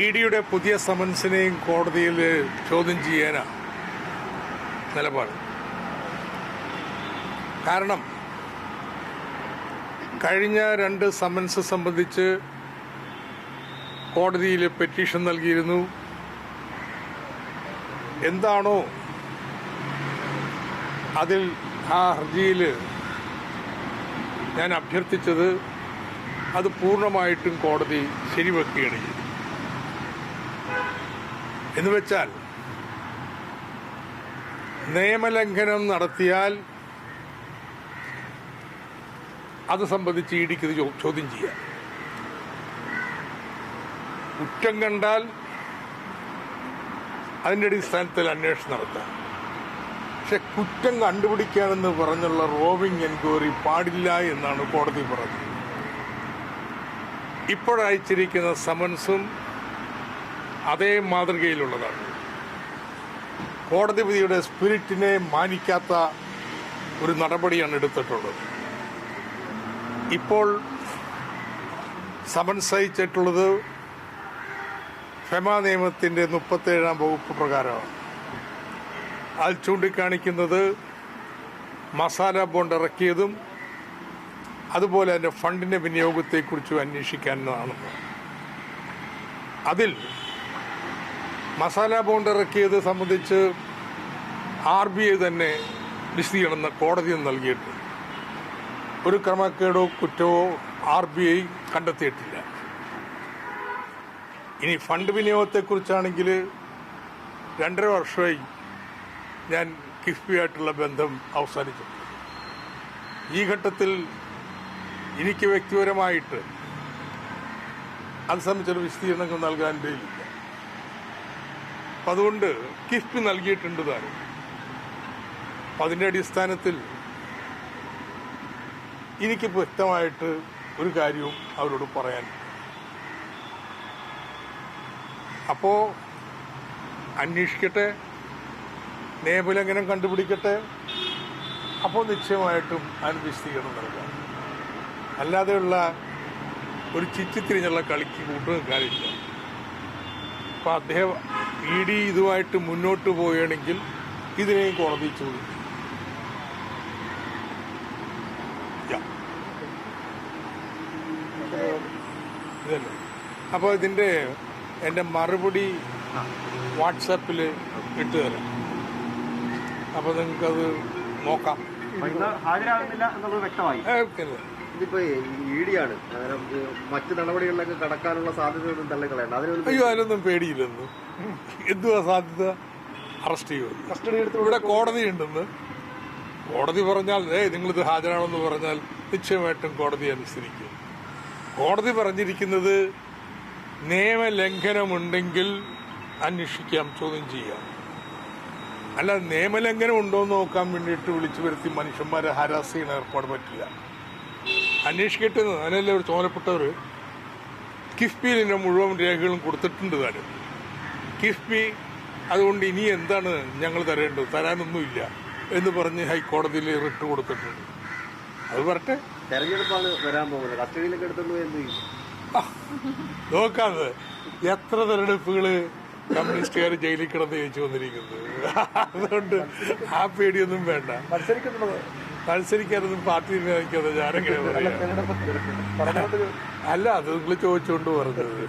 E ഡിയുടെ പുതിയ സമൻസിനെയും കോടതിയിൽ ചോദ്യം ചെയ്യാനാണ് നിലപാട്. കാരണം കഴിഞ്ഞ രണ്ട് സമൻസ് സംബന്ധിച്ച് കോടതിയിൽ പെറ്റീഷൻ നൽകിയിരുന്നു. എന്താണോ അതിൽ ആ ഹർജിയിൽ ഞാൻ അഭ്യർത്ഥിച്ചത് അത് പൂർണമായിട്ടും കോടതി ശരിവെക്കുകയാണ് എന്ന് വെച്ചാൽ നിയമലംഘനം നടത്തിയാൽ അത് സംബന്ധിച്ച് ഇടിക്ക് ചോദ്യം ചെയ്യാം. കുറ്റം കണ്ടാൽ അതിന്റെ അടിസ്ഥാനത്തിൽ അന്വേഷണം നടത്താം. പക്ഷെ കുറ്റം കണ്ടുപിടിക്കാനെന്ന് പറഞ്ഞുള്ള റോവിംഗ് എൻക്വയറി പാടില്ല എന്നാണ് കോടതി പറഞ്ഞത്. ഇപ്പോഴയച്ചിരിക്കുന്ന സമൻസും അതേ മാതൃകയിലുള്ളതാണ്. കോടതി വിധിയുടെ സ്പിരിറ്റിനെ മാനിക്കാത്ത ഒരു നടപടിയാണ് എടുത്തിട്ടുള്ളത്. ഇപ്പോൾ സമൻസ് അയച്ചിട്ടുള്ളത് ഫെമ നിയമത്തിന്റെ മുപ്പത്തേഴാം വകുപ്പ് പ്രകാരമാണ്. അത് ചൂണ്ടിക്കാണിക്കുന്നത് മസാല ബോണ്ട് ഇറക്കിയതും അതുപോലെ തന്നെ ഫണ്ടിന്റെ വിനിയോഗത്തെക്കുറിച്ചും അന്വേഷിക്കാനാണ് അതിൽ മസാല ബോണ്ട് ഇറക്കിയത് സംബന്ധിച്ച് ആർ ബി ഐ തന്നെ വിശദീകരണം കോടതിയിൽ നൽകിയിട്ടുണ്ട് ഒരു ക്രമക്കേടോ കുറ്റമോ ആർ ബി ഐ കണ്ടെത്തിയിട്ടില്ല. ഇനി ഫണ്ട് വിനിയോഗത്തെക്കുറിച്ചാണെങ്കിൽ രണ്ടര വർഷമായി ഞാൻ കിഫ്ബിയായിട്ടുള്ള ബന്ധം അവസാനിച്ചു ഈ ഘട്ടത്തിൽ എനിക്ക് വ്യക്തിപരമായിട്ട് അത് സംബന്ധിച്ചൊരു വിശദീകരണങ്ങൾ നൽകാൻ കയ്യിലില്ല അപ്പം അതുകൊണ്ട് കിഫ്ബി നൽകിയിട്ടുണ്ട് താരം അപ്പം അതിന്റെ അടിസ്ഥാനത്തിൽ എനിക്ക് വ്യക്തമായിട്ട് ഒരു കാര്യവും അവരോട് പറയാൻ അപ്പോൾ അന്വേഷിക്കട്ടെ നേപലംഘനം കണ്ടുപിടിക്കട്ടെ അപ്പോൾ നിശ്ചയമായിട്ടും അതിന് വിശദീകരണം നൽകാം അല്ലാതെയുള്ള ഒരു ചിറ്റിത്തിരിഞ്ഞുള്ള കളിക്ക് കൂട്ടു അപ്പോൾ അപ്പം അദ്ദേഹം ഇ ഡി ഇതുമായിട്ട് മുന്നോട്ട് പോവുകയാണെങ്കിൽ ഇതിനെയും കോടതി ചോദിക്കും. അപ്പൊ ഇതല്ലേ. അപ്പോൾ ഇതിന്റെ എന്റെ മറുപടി വാട്സാപ്പിൽ ഇട്ട് തരാം. അപ്പോൾ നിങ്ങൾക്കത് നോക്കാം. ഹാജരാകുന്നില്ല എന്നുള്ളത് വ്യക്തമായി. ഇതിപ്പോ ഈടിയാണ്. മറ്റു നടപടികളിലൊക്കെ കടക്കാനുള്ള സാധ്യതയൊന്നും തള്ളിക്കളയണ്ട. അതിനൊന്നും അയ്യോ അതിനൊന്നും പേടിയില്ലെന്ന്. എന്തുവാ സാധ്യത? അറസ്റ്റ് ചെയ്യുമോ കസ്റ്റഡി എടുത്ത് ഇവിടെ കോടതി ഉണ്ടെന്ന്. കോടതി പറഞ്ഞാൽ ഏ നിങ്ങളിത് ഹാജരാണെന്ന് പറഞ്ഞാൽ നിശ്ചയമായിട്ടും കോടതി അനുസരിക്കും. കോടതി പറഞ്ഞിരിക്കുന്നത് നിയമലംഘനമുണ്ടെങ്കിൽ അന്വേഷിക്കാം ചോദ്യം ചെയ്യാം. അല്ല നിയമലംഘനം ഉണ്ടോ എന്ന് നോക്കാൻ വേണ്ടിയിട്ട് വിളിച്ചു വരുത്തി മനുഷ്യന്മാരെ ഹരാസ് ചെയ്യുന്ന ഏർപ്പാട് പറ്റില്ല. അന്വേഷിക്കട്ടെ എന്ന് അതിനല്ലേ ഒരു ചുമതലപ്പെട്ടവർ കിഫ്ബിയിൽ ഇതിന്റെ മുഴുവൻ രേഖകളും കൊടുത്തിട്ടുണ്ട് താനും കിഫ്ബി അതുകൊണ്ട് ഇനി എന്താണ് ഞങ്ങൾ തരേണ്ടത്? തരാനൊന്നുമില്ല എന്ന് പറഞ്ഞ് ഹൈക്കോടതിയിൽ റിട്ട് കൊടുത്തിട്ടുണ്ട്. അത് പറട്ടെ തെരഞ്ഞെടുപ്പാണ് വരാൻ പോകുന്നത്. കസ്റ്റഡിയിലൊക്കെ എടുത്തോണ്ട് പോയി എന്ത് നോക്കാതെ എത്ര തെരഞ്ഞെടുപ്പുകൾ കമ്മ്യൂണിസ്റ്റുകാർ ജയിലിൽ കിടന്ന് ജയിച്ചു വന്നിരിക്കുന്നത്? അതുകൊണ്ട് ആ പേടിയൊന്നും വേണ്ട. മത്സരിക്കുന്നുള്ളത്. മത്സരിക്കാനൊന്നും പാർട്ടി തീരുമാനിക്കാതെ ഞാനെങ്ങനെ പറയാം അല്ല അത് നിങ്ങൾ ചോദിച്ചുകൊണ്ട് പറഞ്ഞത്.